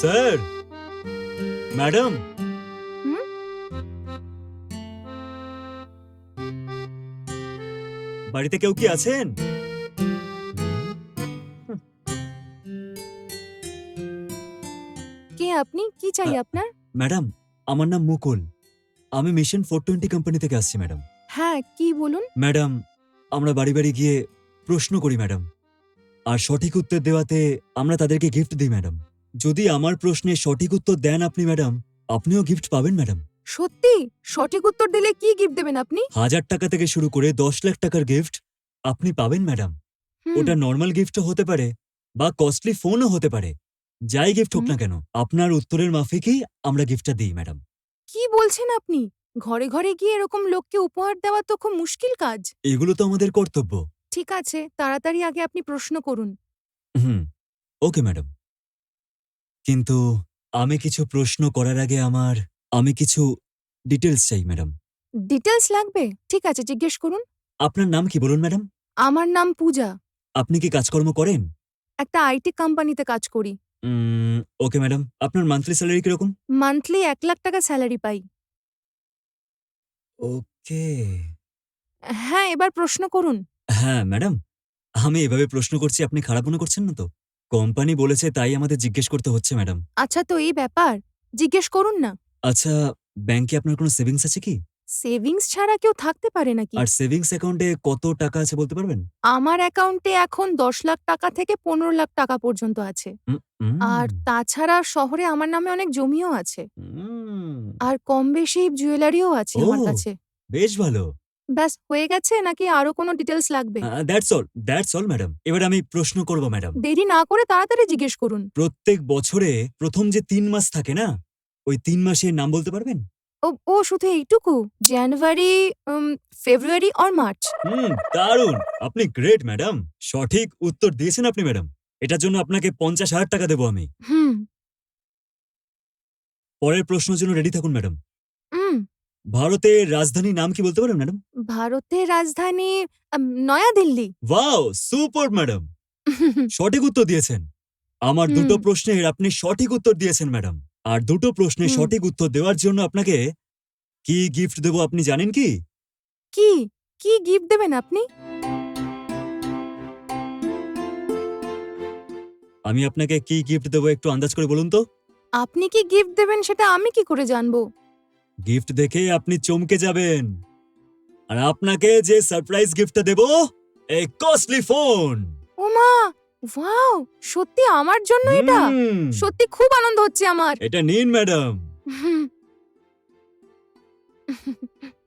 Sir. Madam? বাড়িতে কেউ কি আছেন? কে আপনি? কি চাই আপনার? ম্যাডাম আমার নাম মুকুল। আমি মিশন ফোর টোয়েন্টি কোম্পানি থেকে আসছি ম্যাডাম। হ্যাঁ কি বলুন? ম্যাডাম আমরা বাড়ি বাড়ি গিয়ে প্রশ্ন করি ম্যাডাম। আর সঠিক উত্তর দেওয়াতে আমরা তাদেরকে গিফট দিই ম্যাডাম। যদি আমার প্রশ্নে সঠিক উত্তর দেন আপনি ম্যাডাম আপনিও গিফট পাবেন ম্যাডাম। সত্যি? সঠিক উত্তর দিলে কি গিফট দেবেন আপনি? হাজার টাকা থেকে শুরু করে দশ লাখ টাকার গিফট আপনি পাবেন ম্যাডাম। হুম, ওটা নর্মাল গিফটও হতে পারে বা কস্টলি ফোনও হতে পারে। যাই গিফট হোক না কেন আপনার উত্তরের মাফিকই আমরা গিফটটা দিই ম্যাডাম। কি বলছেন আপনি? ঘরে ঘরে গিয়ে এরকম লোককে উপহার দেওয়া তো খুব মুশকিল কাজ। এগুলো তো আমাদের কর্তব্য। ঠিক আছে তাড়াতাড়ি আগে আপনি প্রশ্ন করুন। Hmm okay madam. কিন্তু আমি কিছু প্রশ্ন করার আগে আমার আমি কিছু ডিটেলস চাই ম্যাডাম ডিটেলস লাগবে? ঠিক আছে জিজ্ঞেস করুন। আপনার নাম কি বলুন ম্যাডাম আমার নাম পূজা। আপনি কি কাজকর্ম করেন? একটা আইটি কোম্পানিতে কাজ করি। ওকে ম্যাডাম আপনার মান্থলি স্যালারি কীরকম? মান্থলি এক লাখ টাকা স্যালারি পাই। ওকে হ্যাঁ এবার প্রশ্ন করুন। হ্যাঁ ম্যাডাম আমি এভাবে প্রশ্ন করছি আপনি খারাপ মনে করছেন না তো? কোম্পানি বলেছে তাই আমাদের জিজ্ঞেস করতে হচ্ছে ম্যাডাম। আচ্ছা তো এই ব্যাপার? জিজ্ঞেস করুন না। আচ্ছা ব্যাংকে আপনার কোনো সেভিংস আছে কি? সেভিংস ছাড়া কেউ থাকতে পারে নাকি? আর সেভিংস অ্যাকাউন্টে কত টাকা আছে বলতে পারবেন? আমার অ্যাকাউন্টে এখন দশ লাখ টাকা থেকে পনেরো লাখ টাকা পর্যন্ত আছে। উম, আর তাছাড়া শহরে আমার নামে অনেক জমিও আছে। উম, আর কম বেশি জুয়েলারিও আছে আমার ও। কাছে। বেশ ভালো। ব্যাস হয়ে গেছে? নাকি আরও কোনো ডিটেলস লাগবে? That's all that's all madam এবার আমি প্রশ্ন করব ম্যাডাম দেরি না করে তাড়াতাড়ি জিজ্ঞেস করুন। প্রত্যেক বছরে প্রথম যে তিন মাস থাকে না ওই তিন মাসের নাম বলতে পারবেন? ও ও শুধু এইটুকু? জানুয়ারি ফেব্রুয়ারি আর মার্চ হুম দারুণ! আপনি গ্রেট ম্যাডাম সঠিক উত্তর দিয়েছেন আপনি ম্যাডাম এটার জন্য আপনাকে পঞ্চাশ হাজার টাকা দেবো আমি। হুম। পরের প্রশ্নের জন্য রেডি থাকুন ম্যাডাম ভারতের রাজধানীর নাম কি বলতে পারেন ম্যাডাম? ভারতের রাজধানী um, New Delhi. Wow super madam. সঠিক উত্তর দিয়েছেন। আমার দুটো প্রশ্নের আপনি সঠিক উত্তর দিয়েছেন ম্যাডাম। আর দুটো প্রশ্নের হুম। সঠিক উত্তর দেওয়ার জন্য আপনাকে কি গিফট দেবো আপনি জানেন কি? কি? কি গিফট দেবেন আপনি? আমি আপনাকে কি গিফট দেবো একটু আন্দাজ করে বলুন তো। আপনি কি গিফট দেবেন সেটা আমি কি করে জানব? গিফট দেখে আপনি চমকে যাবেন। আর আপনাকে যে সারপ্রাইজ গিফটটা দেবো এই কস্টলি ফোন ওমা ওয়াও সত্যি আমার জন্য এটা? সত্যি খুব আনন্দ হচ্ছে আমার। এটা নিন ম্যাডাম। হুম।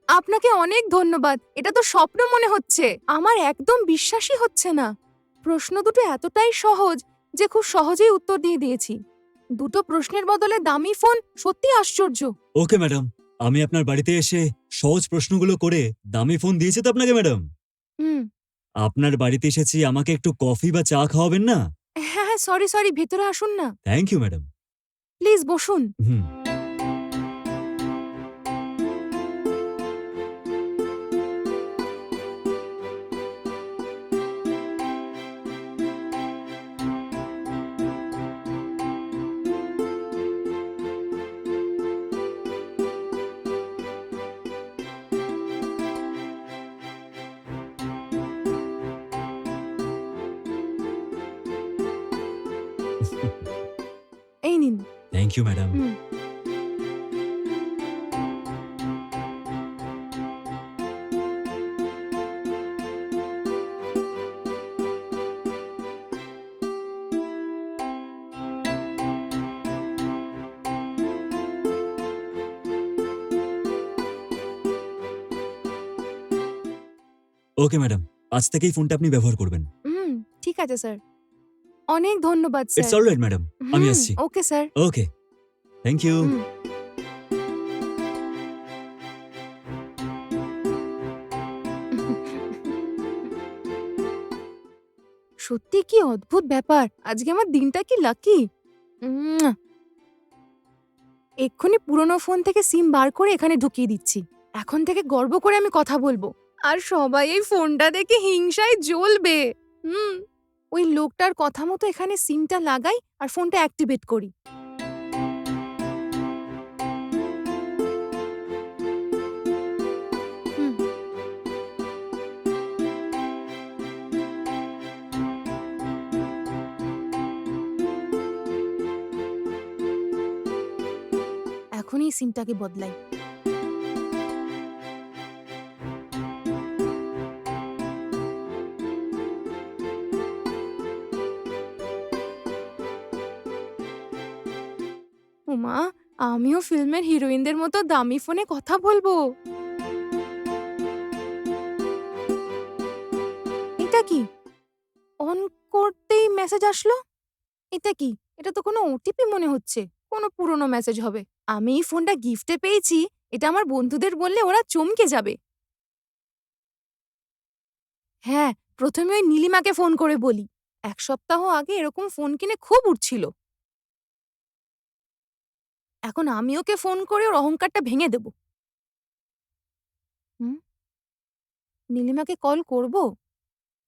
আপনাকে অনেক ধন্যবাদ। এটা তো স্বপ্ন মনে হচ্ছে। আমার একদম বিশ্বাসই হচ্ছে না। প্রশ্ন দুটো এতটাই সহজ যে খুব সহজেই উত্তর দিয়ে দিয়েছি। দুটো প্রশ্নের বদলে দামি ফোন সত্যি আশ্চর্য। Okay madam. আমি আপনার বাড়িতে এসে সহজ প্রশ্নগুলো করে দামি ফোন দিয়েছি তো আপনাকে ম্যাডাম হুম। আপনার বাড়িতে এসেছি আমাকে একটু কফি বা চা খাওয়াবেন না? হ্যাঁ হ্যাঁ সরি সরি ভেতরে আসুন না। থ্যাংক ইউ ম্যাডাম প্লিজ বসুন। হুম। নিন thank you madam hmm. Okay madam আজ থেকেই ফোনটা আপনি ব্যবহার করবেন। হুম ঠিক আছে স্যার অনেক ধন্যবাদ it's sir all right madam আমি আসছি। Okay sir. Okay thank you সত্যি কি অদ্ভুত ব্যাপার? আজকে আমার দিনটা কি লাকি এক্ষুনি পুরনো ফোন থেকে সিম বার করে এখানে ঢুকিয়ে দিচ্ছি। এখন থেকে গর্ব করে আমি কথা বলব। আর সবাই এই ফোনটা দেখে হিংসায় জ্বলবে। হুম। ওই লোকটার কথা মতো এখানে সিমটা লাগাই আর ফোনটা অ্যাক্টিভেট করি। এখনই সিমটাকে বদলাই। আমিও ফিল্মের হিরোইনদের মতো দামি ফোনে কথা বলব। এটা কি? অন করতেই মেসেজ আসলো? এটা কি? এটা তো কোনো ওটিপি মনে হচ্ছে। কোনো পুরনো মেসেজ হবে। আমি এই ফোনটা গিফটে পেয়েছি। এটা আমার বন্ধুদের বললে ওরা চমকে যাবে। হ্যাঁ প্রথমে ওই নীলিমাকে ফোন করে বলি। এক সপ্তাহ আগে এরকম ফোন কিনে খুব উঠছিল। এখন আমি ওকে ফোন করে ওর অহংকারটা ভেঙে দেব। হুম? নীলিমাকে কল করব?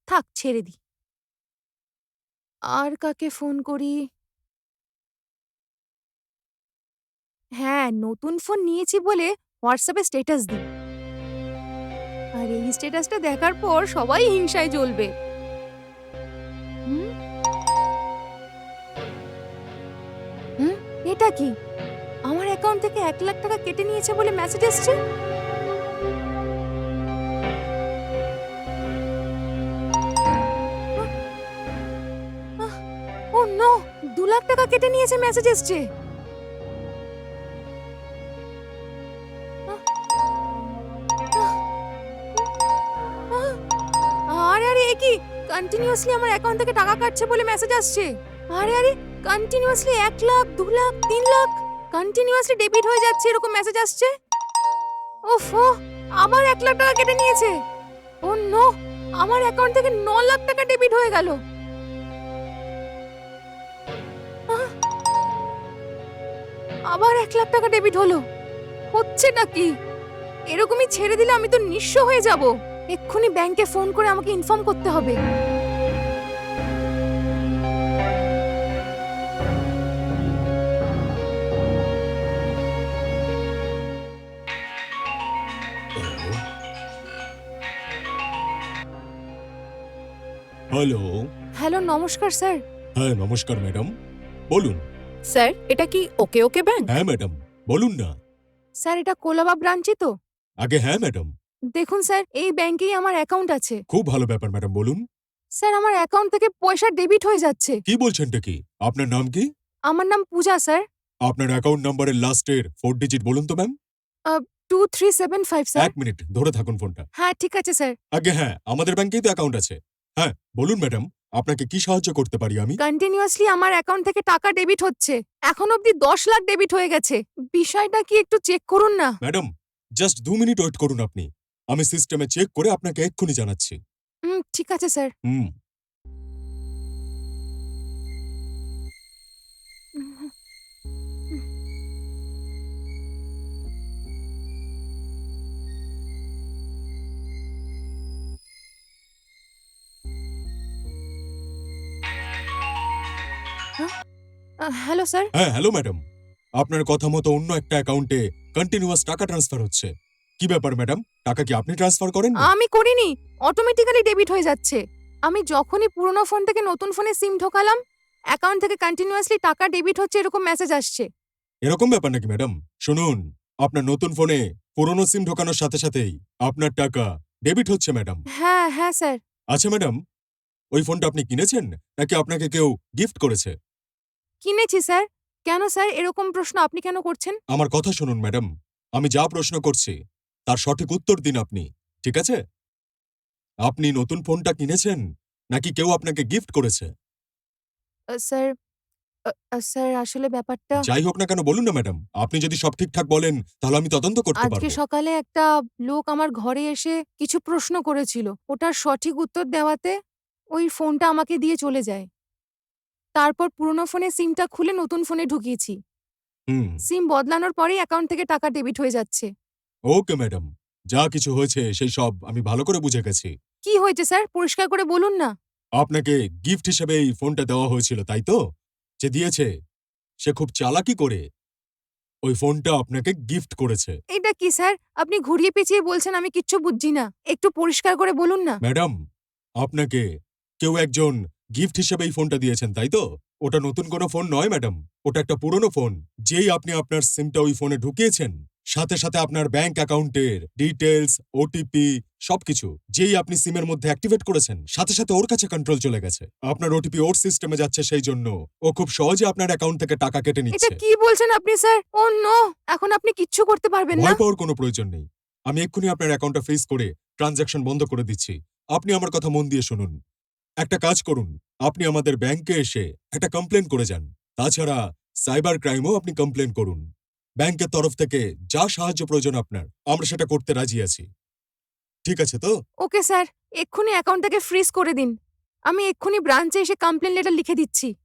থাক, ছেড়ে দি। আর কাকে ফোন করি? হ্যাঁ নতুন ফোন নিয়েছি বলে হোয়াটসঅ্যাপে স্ট্যাটাস দিই। আর এই স্ট্যাটাসটা দেখার পর সবাই হিংসায় জ্বলবে। এটা কি? অ্যাকাউন্ট থেকে এক লাখ টাকা কেটে নিয়েছে বলে মেসেজ এসছে? ও নো দু লাখ টাকা কেটে নিয়েছে মেসেজ এসছে। আরে আরে কি? কন্টিনিউয়াসলি আমার অ্যাকাউন্ট থেকে টাকা কাটছে বলে মেসেজ আসছে। আরে আরে কন্টিনিউয়াসলি এক লাখ, দু লাখ, তিন লাখ। কন্টিনিউয়াসলি ডেবিট হয়ে যাচ্ছে, এরকম মেসেজ আসছে। ওফো আবার এক লাখ টাকা কেটে নিয়েছে। ও, নো, আমার অ্যাকাউন্ট থেকে ন লাখ টাকা ডেবিট হয়ে গেল। আবার এক লাখ টাকা ডেবিট হলো। হচ্ছে নাকি এরকমই ছেড়ে দিলে আমি তো নিঃস্ব হয়ে যাব। এক্ষুনি ব্যাংকে ফোন করে আমাকে ইনফর্ম করতে হবে। হ্যালো হ্যালো নমস্কার স্যার। হ্যাঁ নমস্কার ম্যাডাম। বলুন। স্যার এটা কি ওকে ওকে ব্যাংক? হ্যাঁ ম্যাডাম। বলুন না। স্যার এটা কোলাবা ব্রাঞ্চই তো? আগে হ্যাঁ ম্যাডাম। দেখুন স্যার এই ব্যাংকেই আমার অ্যাকাউন্ট আছে। খুব ভালো ব্যাপার ম্যাডাম বলুন। স্যার আমার অ্যাকাউন্ট থেকে পয়সা ডেবিট হয়ে যাচ্ছে। কি বলছেনটা কি? আপনার নাম কি? আমার নাম পূজা স্যার। আপনার অ্যাকাউন্ট নাম্বারের লাস্টের ফোর ডিজিট বলুন তো ma'am. Two three seven five sir. এক মিনিট ধরে থাকুন ফোনটা। হ্যাঁ ঠিক আছে স্যার। আগে হ্যাঁ আমাদের ব্যাংকেই তো অ্যাকাউন্ট আছে। হ্যাঁ বলুন ম্যাডাম আপনাকে কি সাহায্য করতে পারি আমি? কন্টিনিউয়াসলি আমার অ্যাকাউন্ট থেকে টাকা ডেবিট হচ্ছে। এখন অবধি দশ লাখ ডেবিট হয়ে গেছে। বিষয়টা কি একটু চেক করুন না? ম্যাডাম জাস্ট দু মিনিট ওয়েট করুন আপনি। আমি সিস্টেমে চেক করে আপনাকে এক্ষুনি জানাচ্ছি। হুম ঠিক আছে স্যার হুম। Hello sir. হ্যাঁ হ্যালো ম্যাডাম। আপনার কথা মতো অন্য একটা অ্যাকাউন্টে কন্টিনিউয়াস টাকা ট্রান্সফার হচ্ছে। কি ব্যাপার ম্যাডাম? টাকা কি আপনি ট্রান্সফার করেন আমি করিনি। অটোমেটিক্যালি ডেবিট হয়ে যাচ্ছে। আমি যখনই পুরনো ফোন থেকে নতুন ফোনে সিম ঢোকালাম অ্যাকাউন্ট থেকে কন্টিনিউয়াসলি টাকা ডেবিট হচ্ছে এরকম মেসেজ আসছে। এরকম ব্যাপার নাকি ম্যাডাম? শুনুন আপনার নতুন ফোনে পুরনো সিম ঢোকানোর সাথে সাথেই আপনার টাকা ডেবিট হচ্ছে ম্যাডাম। হ্যাঁ হ্যাঁ স্যার। আচ্ছা ম্যাডাম ওই ফোনটা আপনি কিনেছেন? নাকি আপনাকে কেউ গিফট করেছে? কিনেছি স্যার। কেন স্যার এরকম প্রশ্ন আপনি কেন করছেন? আমার কথা শুনুন ম্যাডাম। আমি যা প্রশ্ন করছি তার সঠিক উত্তর দিন আপনি ঠিক আছে? আপনি নতুন ফোনটা কিনেছেন নাকি কেউ আপনাকে গিফট করেছে? স্যার স্যার আসলে ব্যাপারটা যাই হোক না কেন বলুন না ম্যাডাম। আপনি যদি সব ঠিকঠাক বলেন তাহলে আমি তদন্ত করতে আজকে সকালে একটা লোক আমার ঘরে এসে কিছু প্রশ্ন করেছিল। ওটার সঠিক উত্তর দেওয়াতে ওই ফোনটা আমাকে দিয়ে চলে যায়। তারপর পুরনো ফোনে সিমটা খুলে নতুন ফোনে ঢুকিয়েছি। হুম। সিম বদলানোর পরেই অ্যাকাউন্ট থেকে টাকা ডেবিট হয়ে যাচ্ছে। Okay madam. যা কিছু হয়েছে সেই সব আমি ভালো করে বুঝে গেছি। কি হয়েছে স্যার? পরিষ্কার করে বলুন না। আপনাকে গিফট হিসেবে এই ফোনটা দেওয়া হয়েছিল তাই তো? যে দিয়েছে সে খুব চালাকি করে ওই ফোনটা আপনাকে গিফট করেছে। এটা কি স্যার? আপনি ঘুরিয়ে পেঁচিয়ে বলছেন আমি কিচ্ছু বুঝছি না। একটু পরিষ্কার করে বলুন না। ম্যাডাম আপনাকে কেউ একজন গিফট হিসেবে এই ফোনটা দিয়েছেন তাই তো? ওটা নতুন কোনো ফোন নয় ম্যাডাম। ওটা একটা পুরনো ফোন যেই আপনি আপনার সিমটা ওই ফোনে ঢুকিয়েছেন। সাথে সাথে আপনার ব্যাংক অ্যাকাউন্টের ডিটেলস ওটিপি সবকিছু যেই আপনি সিমের মধ্যে অ্যাক্টিভেট করেছেন সাথে সাথে ওর কাছে কন্ট্রোল চলে গেছে। আপনার ওটিপি ওর সিস্টেমে যাচ্ছে সেই জন্য। ও খুব সহজে আপনার অ্যাকাউন্ট থেকে টাকা কেটে এটা নিচ্ছে। কি বলছেন আপনি স্যার? ও নো এখন আপনি কিচ্ছু করতে পারবেন না। ভয় পাওয়ার কোনো প্রয়োজন নেই। আমি এক্ষুনি আপনার অ্যাকাউন্টটা ফ্রিজ করে ট্রানজ্যাকশন বন্ধ করে দিচ্ছি। আপনি আমার কথা মন দিয়ে শুনুন। একটা কাজ করুন। আপনি আমাদের ব্যাংকে এসে একটা কমপ্লেন করে যান। তাছাড়া সাইবার ক্রাইমও আপনি কমপ্লেন করুন। ব্যাংকের তরফ থেকে যা সাহায্য প্রয়োজন আপনার আমরা সেটা করতে রাজি আছি। ঠিক আছে তো? ওকে স্যার এক্ষুনি অ্যাকাউন্টটাকে ফ্রিজ করে দিন। আমি এক্ষুনি ব্রাঞ্চে এসে কমপ্লেন লেটার লিখে দিচ্ছি।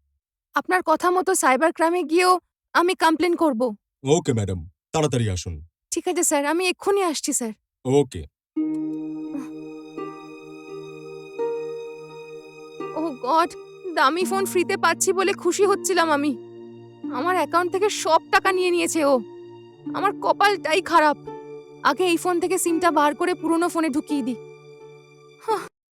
আপনার কথা মতো সাইবার ক্রাইমে গিয়েও আমি কমপ্লেন করব। ওকে ম্যাডাম তাড়াতাড়ি আসুন। ঠিক আছে স্যার আমি এক্ষুনি আসছি স্যার। ওকে। গড, দামি ফোন ফ্রিতে পাচ্ছি বলে খুশি হচ্ছিলাম আমি। আমার অ্যাকাউন্ট থেকে সব টাকা নিয়ে নিয়েছে ও। আমার কপালটাই খারাপ। আগে এই ফোন থেকে সিমটা বার করে পুরনো ফোনে ঢুকিয়ে দিই।